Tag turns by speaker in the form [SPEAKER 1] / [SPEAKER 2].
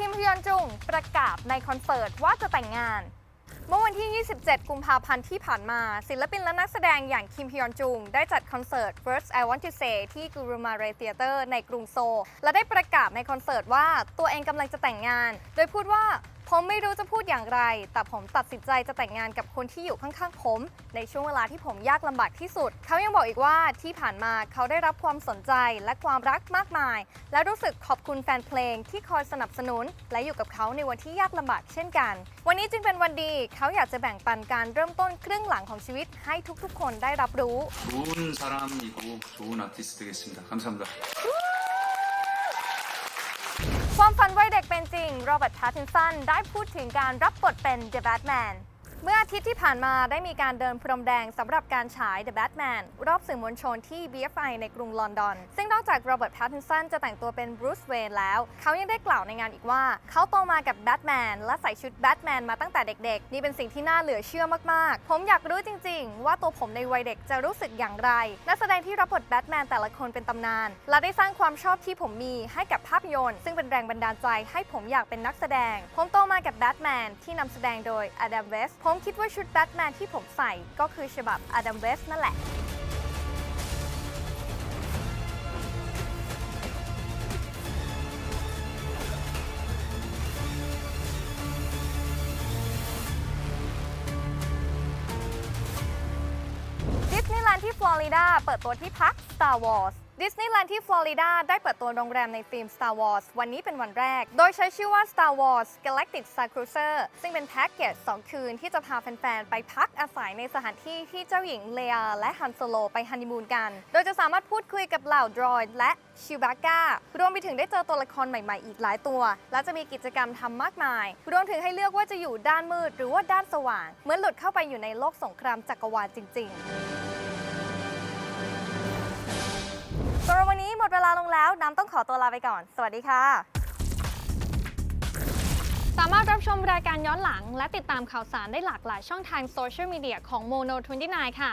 [SPEAKER 1] คิมฮยอนจุงประกาศในคอนเสิร์ตว่าจะแต่งงาน เมื่อวันที่ 27 กุมภาพันธ์ที่ผ่านมา ศิลปินและนักแสดงอย่างคิมฮยอนจุง ได้จัดคอนเสิร์ต First I Want to Say ที่กรูมาเรเตียเตอร์ในกรุงโซลและได้ประกาศในคอนเสิร์ตว่าตัวเองกำลังจะแต่งงาน โดยพูดว่า ผมไม่รู้จะพูดอย่างไร แต่ผมตัดสินใจจะแต่งงานกับคนที่อยู่ข้างๆ ผม ในช่วงเวลาที่ผมยากลำบากที่สุด เขายังบอกอีกว่าที่ผ่านมาเขาได้รับความสนใจและความรักมากมาย และรู้สึกขอบคุณแฟนเพลงที่คอยสนับสนุน และอยู่กับเขาในวันที่ยากลำบากเช่นกัน วันนี้จึงเป็นวันดี เขาอยากจะแบ่งปันการเริ่มต้นครึ่งหลังของชีวิตให้ทุกๆ คนได้รับรู้
[SPEAKER 2] 좋은 사람이고 좋은 아티스트 되겠습니다. 감사합니다.
[SPEAKER 1] ความฝันวัยเด็กเป็นจริง โรเบิร์ตพาร์ตินสันได้พูดถึงการรับบทเป็นเดอะแบทแมน เมื่ออาทิตย์ที่ผ่านมาได้มีการเดินพรมแดงสำหรับการฉาย The Batman รอบสื่อมวลชนที่ BFI ในกรุงลอนดอน ซึ่งนอกจากโรเบิร์ตพาร์ตินสันจะแต่งตัวเป็นบรูซเวย์นแล้ว เขายังได้กล่าวในงานอีกว่า เขาโตมากับแบทแมนและใส่ชุดแบทแมนมาตั้งแต่เด็กๆ นี่เป็นสิ่งที่น่าเหลือเชื่อมากๆ ผมอยากรู้จริงๆ ว่าตัวผมในวัยเด็กจะรู้สึกอย่างไร นักแสดงที่รับบทแบทแมนแต่ละคนเป็นตำนาน และได้สร้างความชอบที่ผมมีให้กับภาพยนตร์ ซึ่งเป็นแรงบันดาลใจให้ผมอยากเป็นนักแสดง ผมโตมากับแบทแมนที่นำแสดงโดยอดัมเวสผมคิดว่าชุดแบทแมนที่ผมใส่ก็คือฉบับอดัมเวสนั่นแหละ ดิสนีย์แลนด์ที่ฟลอริดาเปิดตัวที่พัก Star Wars ดิสนีย์แลนด์ที่ฟลอริดาได้เปิดตัวโรงแรมในธีม Star Wars วันนี้เป็นวันแรก โดยใช้ชื่อว่า Star Wars Galactic Star Cruiser ซึ่งเป็นแพ็กเกจ 2 คืนที่จะพาแฟน ๆ ไปพักอาศัยในสถานที่ที่เจ้าหญิงเลอาและฮันโซโลไปฮันนีมูนกัน โดยจะสามารถพูดคุยกับเหล่าดรอยและชิวบาก้ารวมไปถึงได้เจอตัวละครใหม่ ๆ อีกหลายตัว และจะมีกิจกรรมทำมากมาย รวมถึงให้เลือกว่าจะอยู่ด้านมืดหรือว่าด้านสว่าง เหมือนหลุดเข้าไปอยู่ในโลกสงครามจักรวาลจริง ๆ นี้หมดเวลาลงแล้ว น้ำต้องขอตัวลาไปก่อน สวัสดีค่ะ สามารถรับชมรายการย้อนหลัง และติดตามข่าวสารได้หลากหลายช่องทางโซเชียลมีเดียของ Mono 29 ค่ะ